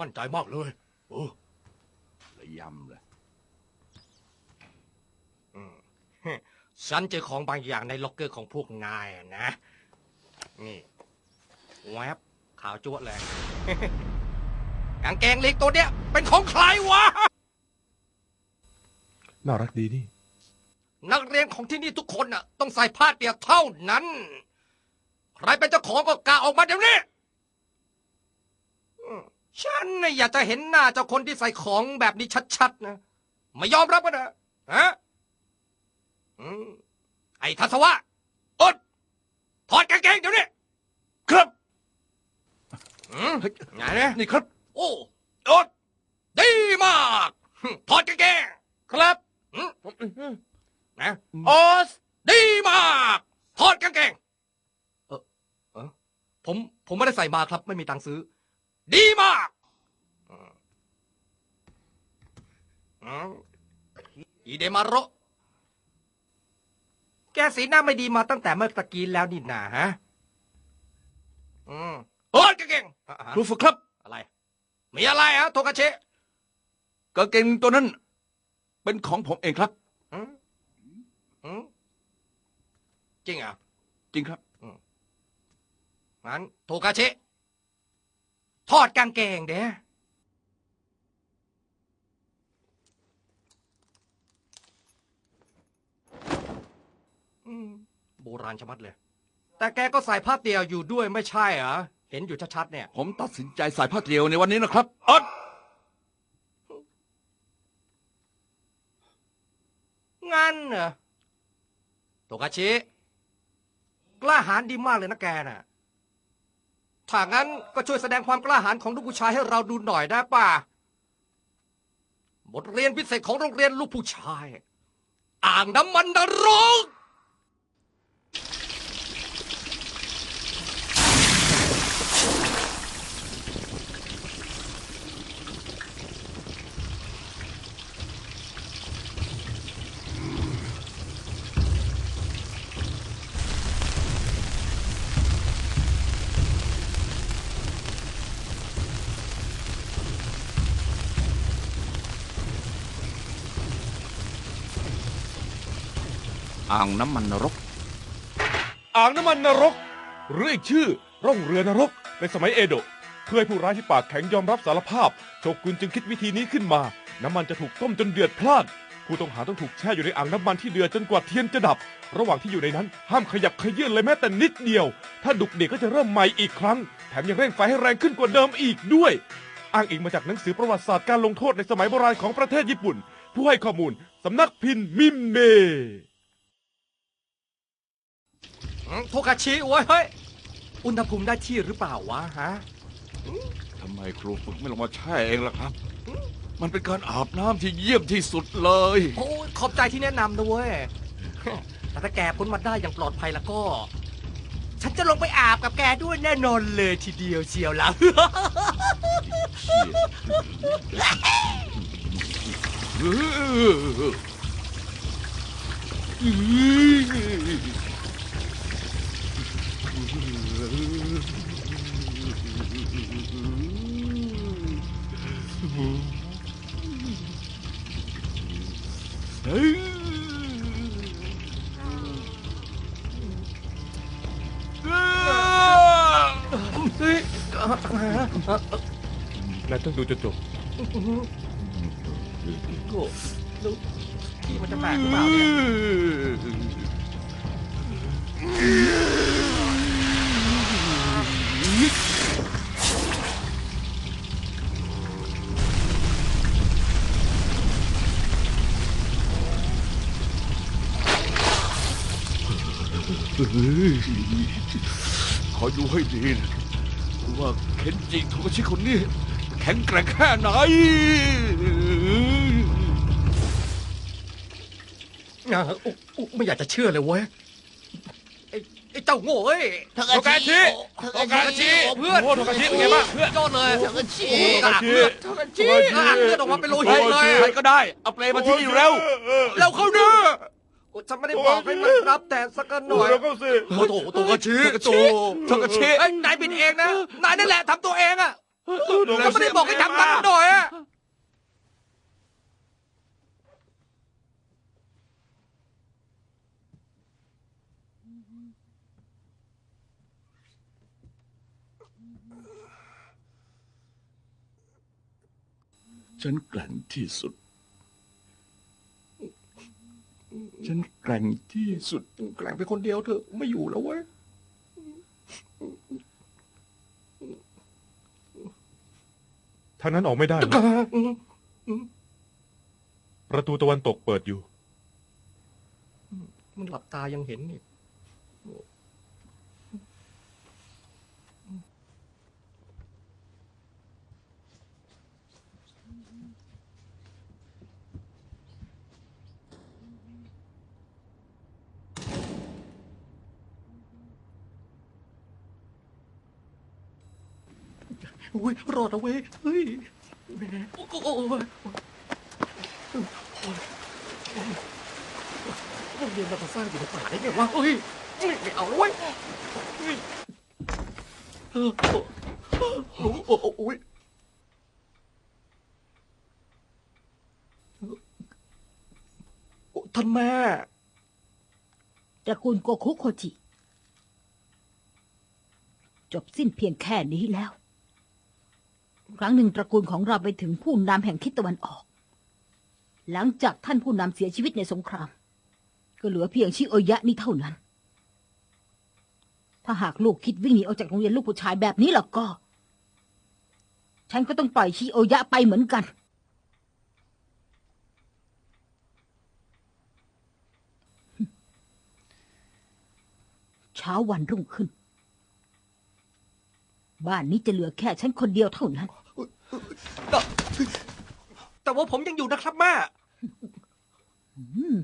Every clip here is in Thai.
มั่นใจมากเลยโอ้ระยำเลยฉันเจอของบางอย่างในล็อกเกอร์ของพวกนายอะนะ นี่ แวบขาวจ้วะเลย กางเกงเล็กตัวเนี้ย เป็นของใครวะ น่ารักดีนี่ นักเรียนของที่นี่ทุกคนน่ะ ต้องใส่ผ้าเดียวเท่านั้น ใครเป็นเจ้าของก็กล้าออกมาเดี๋ยวนี้อืม ฉันน่ะอยากจะเห็นหน้าเจ้าคนที่ใส่ของแบบนี้ชัดๆนะไม่ยอมรับกันนะฮะอืมไอ้ทัศวะอดถอดกางเกงเดี๋ยวนี้ครับอืมไงเนี่ยนี่ครับ โอ้อดดีมากหึถอดกางเกงครับอืมนะออสดีมากถอดกางเกงเออเออผมผมไม่ได้ใส่มาครับ ไม่มีตังค์ซื้อ ดีมากอืมอืมอีเดมาโรแกสีหน้าไม่ดีมาตั้งแต่เมื่อตะกี้แล้วนี่นาฮะอืมถอดกางเกงอะอะครูฝึกครับ อะไร มีอะไรฮะโทกาเชะกางเกงตัวนั้น เป็นของผมเองครับอืมอืมจริงเหรอะจริงครับงั้นโทกาเชะ ถอดกางเกงเด้อืมโบราณชะมัดเลย แต่แกก็ใส่ผ้าเตียวอยู่ด้วยไม่ใช่เหรอ เห็นอยู่ชัดๆเนี่ย ผมตัดสินใจใส่ผ้าเตียวในวันนี้นะครับออสงั้นเหรอโตกาชิ กล้าหาญดีมากเลยนะแกน่ะ ถ้างั้นก็ช่วยแสดงความกล้าหาญของลูกผู้ชายให้เราดูหน่อยได้ป่ะบทเรียนพิเศษของโรงเรียนลูกผู้ชาย อ่างน้ำมันนรก อ่างน้ำมันนรก อ่างน้ำมันนรก หรืออีกชื่อร่องเรือนรก ในสมัยเอโดะเพื่อให้ผู้ร้ายที่ปากแข็งยอมรับสารภาพ โชกุนจึงคิดวิธีนี้ขึ้นมา น้ำมันจะถูกต้มจนเดือดพล่าน ผู้ต้องหาต้องถูกแช่อยู่ในอ่างน้ำมันที่เดือดจนกว่าเทียนจะดับ ระหว่างที่อยู่ในนั้นห้ามขยับขยื่นเลยแม้แต่นิดเดียว ถ้าดุกเด็กก็จะเริ่มใหม่อีกครั้ง แถมยังเร่งไฟให้แรงขึ้นกว่าเดิมอีกด้วย อ้างอิงมาจากหนังสือประวัติศาสตร์การลงโทษในสมัยโบราณของประเทศญี่ปุ่น ผู้ให้ข้อมูลสำนักพินมิมเม โทกาชิโว้ยเฮ้ย อุณหภูมิได้ที่หรือเปล่าวะฮะ ทำไมครูฝึกไม่ลงมาแช่เองล่ะครับ มันเป็นการอาบน้ำที่เยี่ยมที่สุดเลย โอ้ยขอบใจที่แนะนำนะเว้ย แต่ถ้าแกพ้นมาได้อย่างปลอดภัยแล้วก็ ฉันจะลงไปอาบกับแกด้วยแน่นอนเลยทีเดียวเชียวล่ะ นายต้องดูจนจบโอ้แล้วที่มันจะแตกหรือเปล่าเนี่ย คอยดูให้ดีนะว่าเคนจิโทกาชิคนนี้แข็งแกร่งแค่ไหนอะอุ๊อุ๊ไม่อยากจะเชื่อเลยเว้ยไอ้ไอ้เจ้าโง่เอ้ยโทกาชิโทกาชิโอ้เพื่อนโอ้โทกาชิเป็นไงบ้างเพื่อน ยอดเลยโทกาชิโอ้กากเลือดโทกาชิกากเลือดออกมาเป็นโลหิตเลยใครก็ได้ เอาเปลมาที่นี่เร็วแล้วเขาเด้อ โอ้ฉันไม่ได้บอกให้มันรับแต่สักหน่อยเราก็สิโอ้โหโทกาชิโทกาชิโทกาชิเอ้ยนายบินเองนะ นายนั่นแหละทำตัวเองอะก็ไม่ได้บอกให้ทำตามหน่อยอะฉันแกร่งที่สุด ฉันแกร่งที่สุดแกล้งไปคนเดียวเถอะไม่อยู่แล้วเว้ยทางนั้นออกไม่ได้นะประตูตะวันตกเปิดอยู่ มันหลับตายังเห็นนี่ อุ้ยรอดเอาไว้เฮ้ยแหมโอ้โหโอ้โหโอ้โหโรงเรียนมาตาซ่าอยู่ในป่าได้ไงวะเฮ้ยไม่ไม่เอาแล้วเว้ยเฮ้ยเออโอ้โหโอ้โหโอ้ยโอ้ท่านแม่ ตระกูลโกคุโคจิ จบสิ้นเพียงแค่นี้แล้ว ครั้งหนึ่งตระกูลของเราไปถึงผู้นำแห่งทิศตะวันออก หลังจากท่านผู้นำเสียชีวิตในสงคราม ก็เหลือเพียงชิโอยะนี้เท่านั้น ถ้าหากลูกคิดวิ่งหนีออกจากโรงเรียนลูกผู้ชายแบบนี้ล้วก็ ฉันก็ต้องปล่อยชิโอยะไปเหมือนกันเช้าวันรุ่งขึ้น บ้านนี้จะเหลือแค่ฉันคนเดียวเท่านั้น แต่แต่ว่าผมยังอยู่นะครับแม่ อืม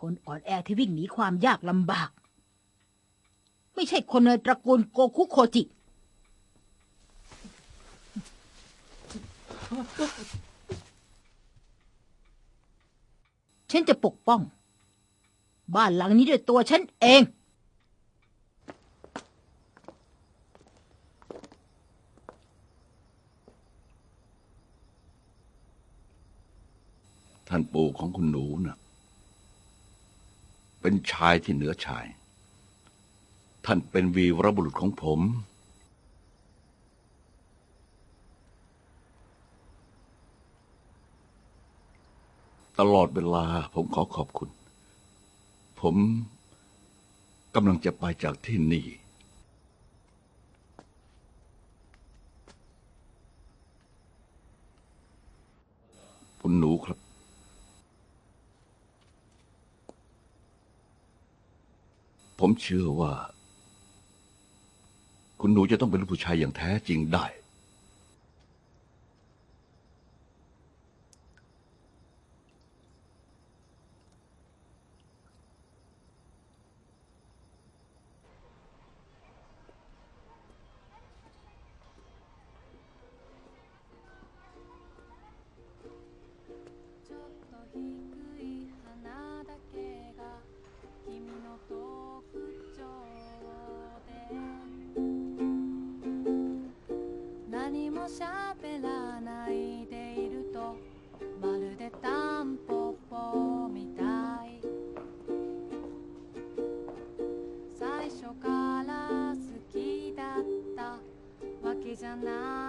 คนอ่อนแอที่วิ่งหนีความยากลำบาก ไม่ใช่คนในตระกูลโกคุโคจิ ฉันจะปกป้อง บ้านหลังนี้ด้วยตัวฉันเอง ท่านปู่ของคุณหนูน่ะเป็นชายที่เหนือชาย ท่านเป็นวีรบุรุษของผม ตลอดเวลาผมขอขอบคุณ ผมกำลังจะไปจากที่นี่คุณหนูครับ ผมเชื่อว่า คุณหนูจะต้องเป็นลูกผู้ชายอย่างแท้จริงได้ 喋らないでいるとまるでタンポポみたい。最初から好きだったわけじゃない。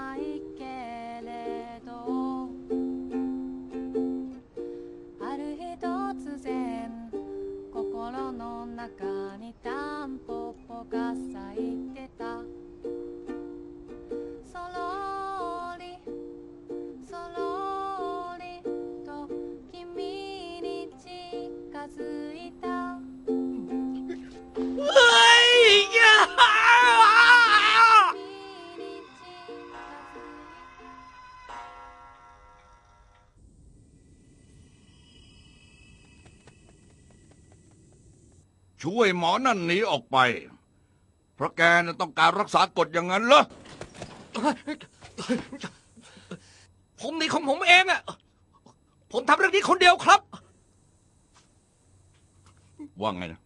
ช่วยหมอนั่นหนีออกไป เพราะแกน่ะต้องการรักษากฎอย่างนั้นเหรอ ผมนี่ของผมเองอะผมทำเรื่องนี้คนเดียวครับ ว่าไงนะ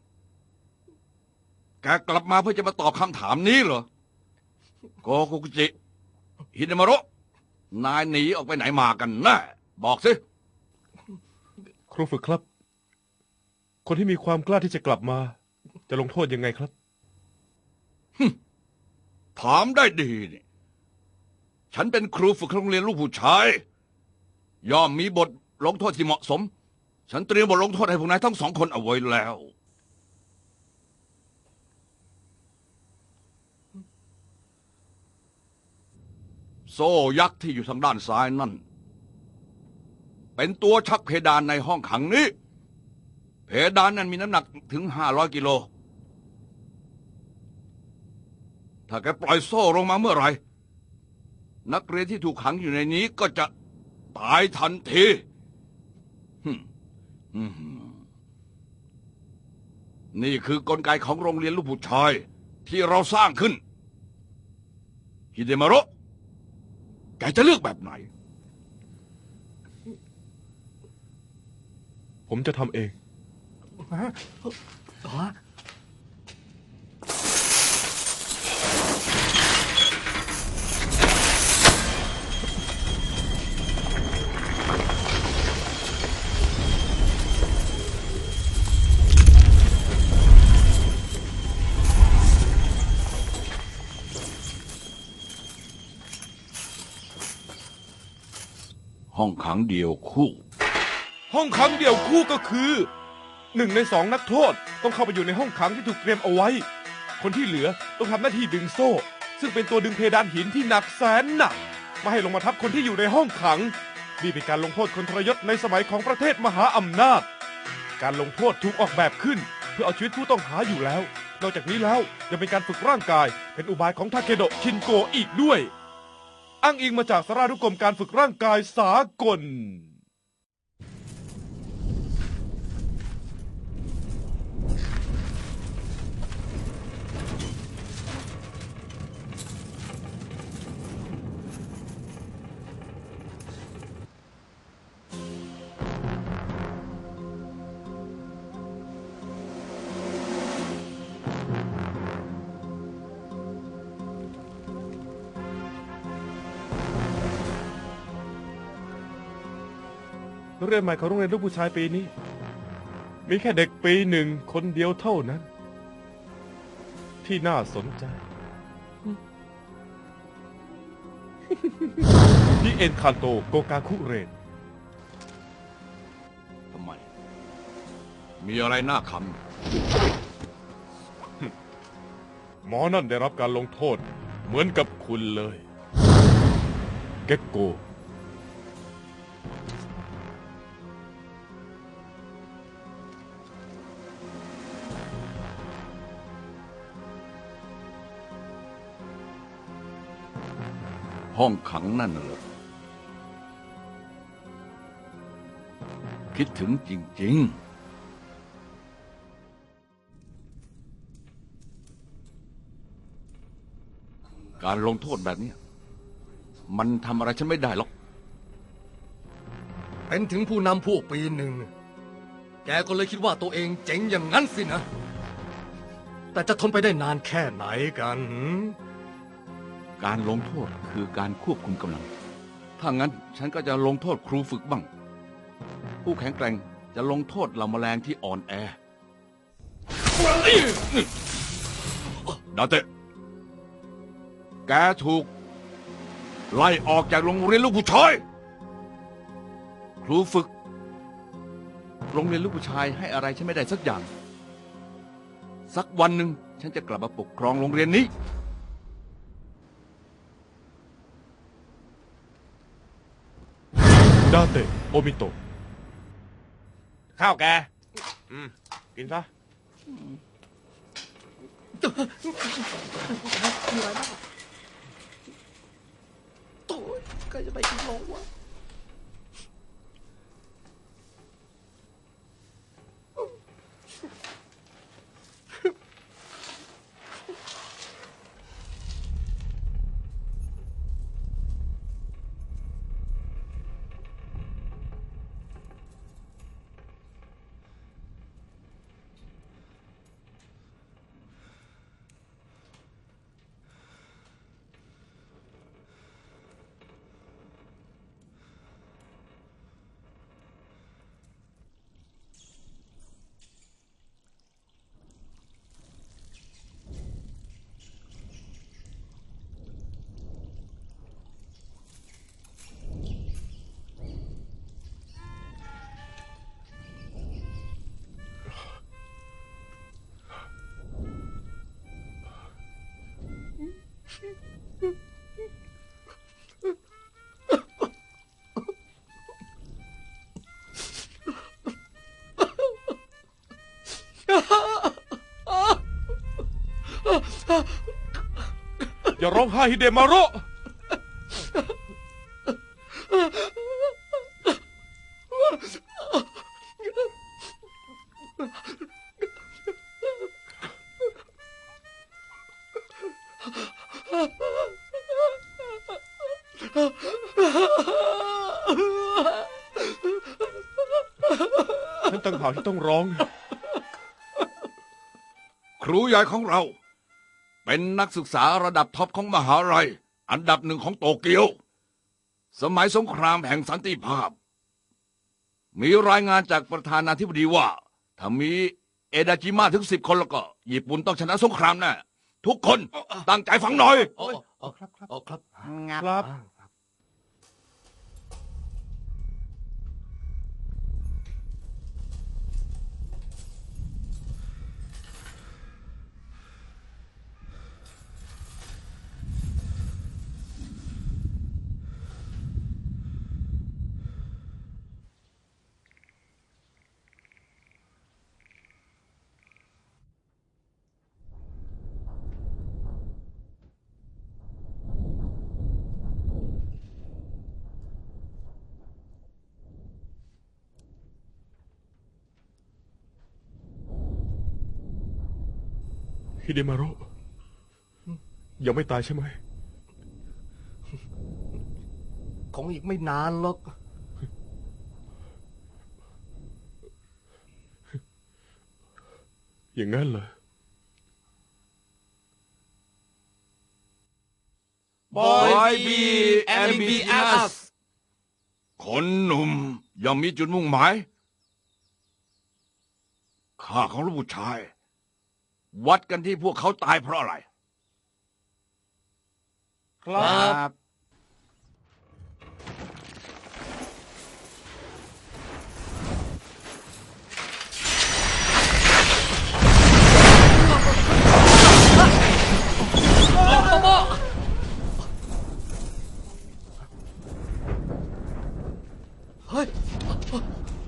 แกกลับมาเพื่อจะมาตอบคำถามนี้เหรอโกคุกุจิฮิเดมารุนายหนีออกไปไหนมากันแน่บอกสิ ครูฝึกครับ คนที่มีความกล้าที่จะกลับมา จะลงโทษยังไงครับ ถามได้ดีนี่ ฉันเป็นครูฝึกโรงเรียนลูกผู้ชาย ย่อมมีบทลงโทษที่เหมาะสม ฉันเตรียมบทลงโทษให้พวกนายทั้งสองคนเอาไว้แล้ว โซ่ยักษ์ที่อยู่ทางด้านซ้ายนั่น เป็นตัวชักเพดานในห้องขังนี้ เพดานนั้นมีน้ำหนักถึงห้าร้อยกิโล ถ้าแกปล่อยโซ่ลงมาเมื่อไหร่ นักเรียนที่ถูกขังอยู่ในนี้ก็จะตายทันที นี่คือกลไกของโรงเรียนลูกผู้ชาย ที่เราสร้างขึ้น ฮิเดมารุแกจะเลือกแบบไหน ผมจะทำเอง ฮะ ห้องขังเดียวคู่ ห้องขังเดี่ยวคู่ก็คือหนึ่งในสองนักโทษต้องเข้าไปอยู่ในห้องขังที่ถูกเตรียมเอาไว้ คนที่เหลือต้องทำหน้าที่ดึงโซ่ ซึ่งเป็นตัวดึงเพดานหินที่หนักแสนหนักม่ให้ลงมาทับคนที่อยู่ในห้องขังนี่เป็นการลงโทษคนทรยศในสมัยของประเทศมหาอำนาจ การลงโทษถูกออกแบบขึ้น เพื่อเอาชีวิตผู้ต้องหาอยู่แล้ว นอกจากนี้แล้วยังเป็นการฝึกร่างกายเป็นอุบายของทาเคโดะชินโกอีกด้วย อ้างอิงมาจากสารานุกรมการฝึกร่างกายสากล นักเรียนใหม่ของโรงเรียนลูกผู้ชายปีนี้ มีแค่เด็กปีหนึ่งคนเดียวเท่านั้น ที่น่าสนใจนี่เอ็นคานโตโกกาคุเรนทำไม มีอะไรน่าขหมอนั่นได้รับการลงโทษ เหมือนกับคุณเลย เก็กโก ห้องขังนั่นเหรอคิดถึงจริง ๆการลงโทษแบบนี้ มันทำอะไรฉันไม่ได้หรอก เป็นถึงผู้นำพวกปีหนึ่ง แกก็เลยคิดว่าตัวเองเจ๋งอย่างนั้นสินะ แต่จะทนไปได้นานแค่ไหนกันหื การลงโทษคือการควบคุมกำลัง ถ้างั้นฉันก็จะลงโทษครูฝึกบ้าง ผู้แข็งแกร่งจะลงโทษเหล่าแมลงที่อ่อนแอดาเตะแกถูก ไล่ออกจากโรงเรียนลูกผู้ชาย ครูฝึก โรงเรียนลูกผู้ชายให้อะไรฉันไม่ได้สักอย่าง สักวันหนึ่งฉันจะกลับมาปกครองโรงเรียนนี้ ดาเตะโอมิโตะข้าวแก อืม กินซะโถ่ก็จะไปกินลงวะ อย่าร้องไห้ฮิเดมาโระฉันต่างหากที่ต้องร้อง ครูใหญ่ของเรา เป็นนักศึกษาระดับท็อปของมหาลัย อันดับหนึ่งของโตเกียว สมัยสงครามแห่งสันติภาพ มีรายงานจากประธานาธิบดีว่า ถ้ามีเอดาจิมาถึงสิบคนแล้วก็ ญี่ปุ่นต้องชนะสงครามแน่ทุกคนตั้งใจฟังหน่อย โอ้โอ้ครับครับ โอ้ครับครับ ฮิเดมาโระยังไม่ตายใช่ไหม คงอีกไม่นานหรอก อย่างนั้นเหรอ Boy B MBS คนหนุ่มย่อมมีจุดมุ่งหมาย ข้าของลูกผู้ชาย วัดกันที่พวกเขาตายเพราะอะไร ครับ เฮ้ย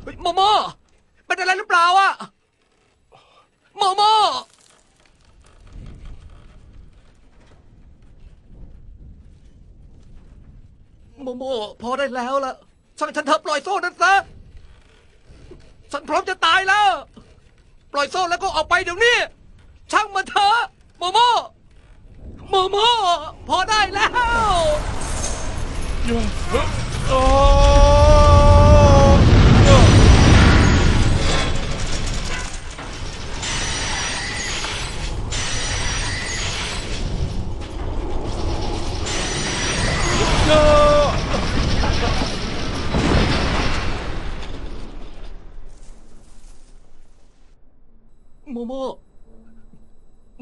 เฮ้ยโมโมเป็นอะไรหรือเปล่าอะโมโม โมโมพอได้แล้วล่ะช่างฉันเถอะปล่อยโซ่นั้นซะฉันพร้อมจะตายแล้ว ปล่อยโซ่แล้วก็ออกไปเดี๋ยวนี้ ช่างมันเถอะโมโมโมโมพอได้แล้วโม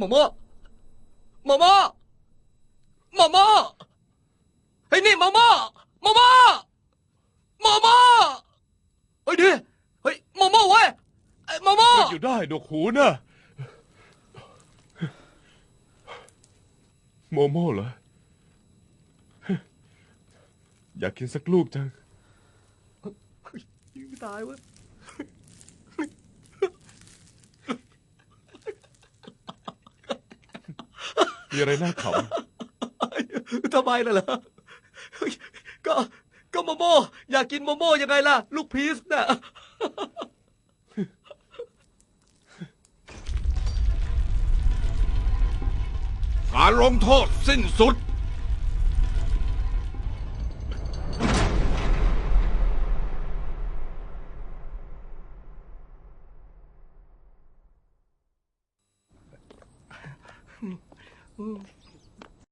มโมโมโมโมโมเฮ้ยนี่โมโมโมโมโมโมเฮ้ยดิเฮ้ยโมโมเว้ยเอ้ยโมโมเลิกอยู่ได้ดวกหูนะโมโม่เหรอ อยากกินสักลูกจัง ตายเว้ย มีอะไรน่าขทำไมล่ะเหรอเฮ้ยก็ก็โมโม อยากกินโมโมยังไงล่ะ ลูกพีชน่ะการลงโทษสิ้นสุด